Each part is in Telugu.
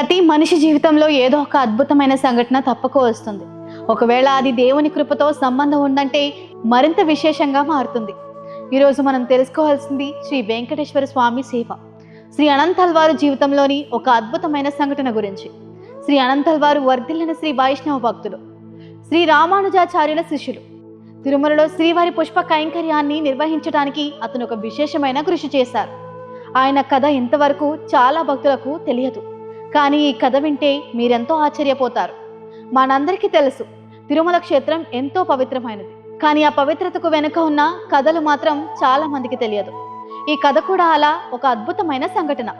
ప్రతి మనిషి జీవితంలో ఏదో ఒక అద్భుతమైన సంఘటన తప్పక వస్తుంది. ఒకవేళ అది దేవుని కృపతో సంబంధం ఉందంటే మరింత విశేషంగా మారుతుంది. ఈరోజు మనం తెలుసుకోవాల్సింది శ్రీ వెంకటేశ్వర స్వామి సేవ. శ్రీ అనంతల్వారు జీవితంలోని ఒక అద్భుతమైన సంఘటన గురించి. శ్రీ అనంతల్వారు వర్ధిల్లిన శ్రీ వైష్ణవ భక్తులు. శ్రీ రామానుజాచార్యుల శిష్యులు. తిరుమలలో శ్రీవారి పుష్ప కైంకర్యాన్ని నిర్వహించడానికి అతను ఒక విశేషమైన కృషి చేశారు. ఆయన కథ ఇంతవరకు చాలా భక్తులకు తెలియదు. కానీ ఈ కథ వింటే మీరెంతో ఆశ్చర్యపోతారు. మనందరికీ తెలుసు తిరుమల క్షేత్రం ఎంతో పవిత్రమైనది. కానీ ఆ పవిత్రతకు వెనుక ఉన్న కథలు మాత్రం చాలా మందికి తెలియదు. ఈ కథ కూడా అలా ఒక అద్భుతమైన సంఘటన.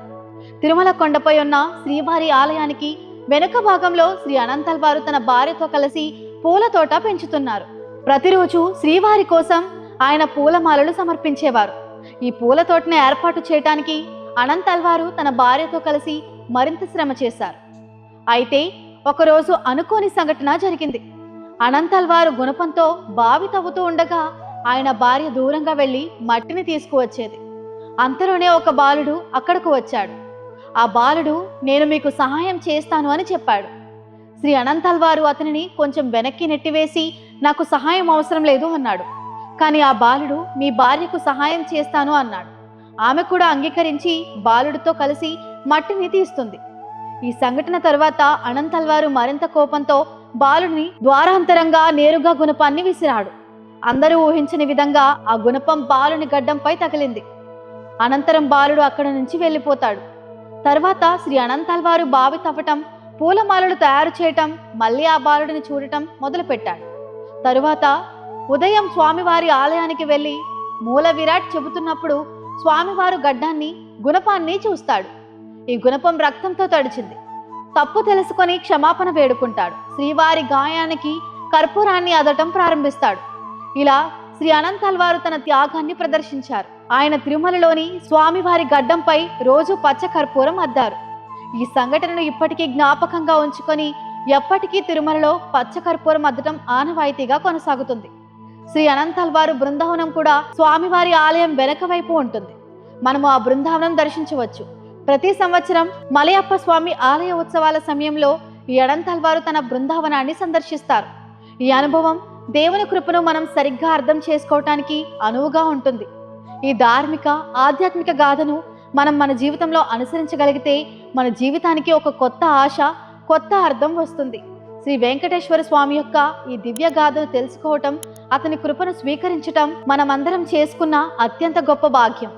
తిరుమల కొండపై ఉన్న శ్రీవారి ఆలయానికి వెనుక భాగంలో శ్రీ అనంతల్వారు తన భార్యతో కలిసి పూల తోట పెంచుతున్నారు. ప్రతిరోజు శ్రీవారి కోసం ఆయన పూలమాలలు సమర్పించేవారు. ఈ పూల తోటను ఏర్పాటు చేయటానికి అనంతల్వారు తన భార్యతో కలిసి మరింత శ్రమ చేశారు. అయితే ఒకరోజు అనుకోని సంఘటన జరిగింది. అనంతల్వారు గుణపంతో బావి తవ్వుతూ ఉండగా ఆయన భార్య దూరంగా వెళ్ళి మట్టిని తీసుకువచ్చేది. అంతలోనే ఒక బాలుడు అక్కడకు వచ్చాడు. ఆ బాలుడు నేను మీకు సహాయం చేస్తాను అని చెప్పాడు. శ్రీ అనంతల్వారు అతనిని కొంచెం వెనక్కి నెట్టివేసి నాకు సహాయం అవసరం లేదు అన్నాడు. కానీ ఆ బాలుడు మీ భార్యకు సహాయం చేస్తాను అన్నాడు. ఆమె కూడా అంగీకరించి బాలుడితో కలిసి మట్టిని తీస్తుంది. ఈ సంఘటన తర్వాత అనంతల్వారు మరింత కోపంతో బాలుడిని ద్వారాంతరంగా నేరుగా గుణపాన్ని విసిరాడు. అందరూ ఊహించని విధంగా ఆ గుణపం బాలుని గడ్డంపై తగిలింది. అనంతరం బాలుడు అక్కడ నుంచి వెళ్ళిపోతాడు. తర్వాత శ్రీ అనంతల్వారు బావి తవ్వటం పూలమాలలు తయారు చేయటం మళ్ళీ ఆ బాలుడిని చూడటం మొదలుపెట్టాడు. తరువాత ఉదయం స్వామివారి ఆలయానికి వెళ్ళి మూల విరాట్ చెబుతున్నప్పుడు స్వామివారు గడ్డాన్ని గుణపాన్ని చూస్తాడు. ఈ గుణపం రక్తంతో తడిచింది. తప్పు తెలుసుకొని క్షమాపణ వేడుకుంటాడు. శ్రీవారి గాయానికి కర్పూరాన్ని అదటం ప్రారంభిస్తాడు. ఇలా శ్రీ అనంతల్వారు తన త్యాగాన్ని ప్రదర్శించారు. ఆయన తిరుమలలోని స్వామివారి గడ్డంపై రోజు పచ్చ కర్పూరం అద్దారు. ఈ సంఘటనను ఇప్పటికీ జ్ఞాపకంగా ఉంచుకొని ఎప్పటికీ తిరుమలలో పచ్చ కర్పూరం అద్దటం ఆనవాయితీగా కొనసాగుతుంది. శ్రీ అనంతల్వారు బృందావనం కూడా స్వామివారి ఆలయం వెనక వైపు ఉంటుంది. మనము ఆ బృందావనం దర్శించవచ్చు. ప్రతి సంవత్సరం మలయప్ప స్వామి ఆలయ ఉత్సవాల సమయంలో ఈ అనంతల్వారు తన బృందావనాన్ని సందర్శిస్తారు. ఈ అనుభవం దేవుని కృపను మనం సరిగ్గా అర్థం చేసుకోవటానికి అనువుగా ఉంటుంది. ఈ ధార్మిక ఆధ్యాత్మిక గాథను మనం మన జీవితంలో అనుసరించగలిగితే మన జీవితానికి ఒక కొత్త ఆశ కొత్త అర్థం వస్తుంది. శ్రీ వెంకటేశ్వర స్వామి యొక్క ఈ దివ్య గాథను తెలుసుకోవటం అతని కృపను స్వీకరించటం మనమందరం చేసుకున్న అత్యంత గొప్ప భాగ్యం.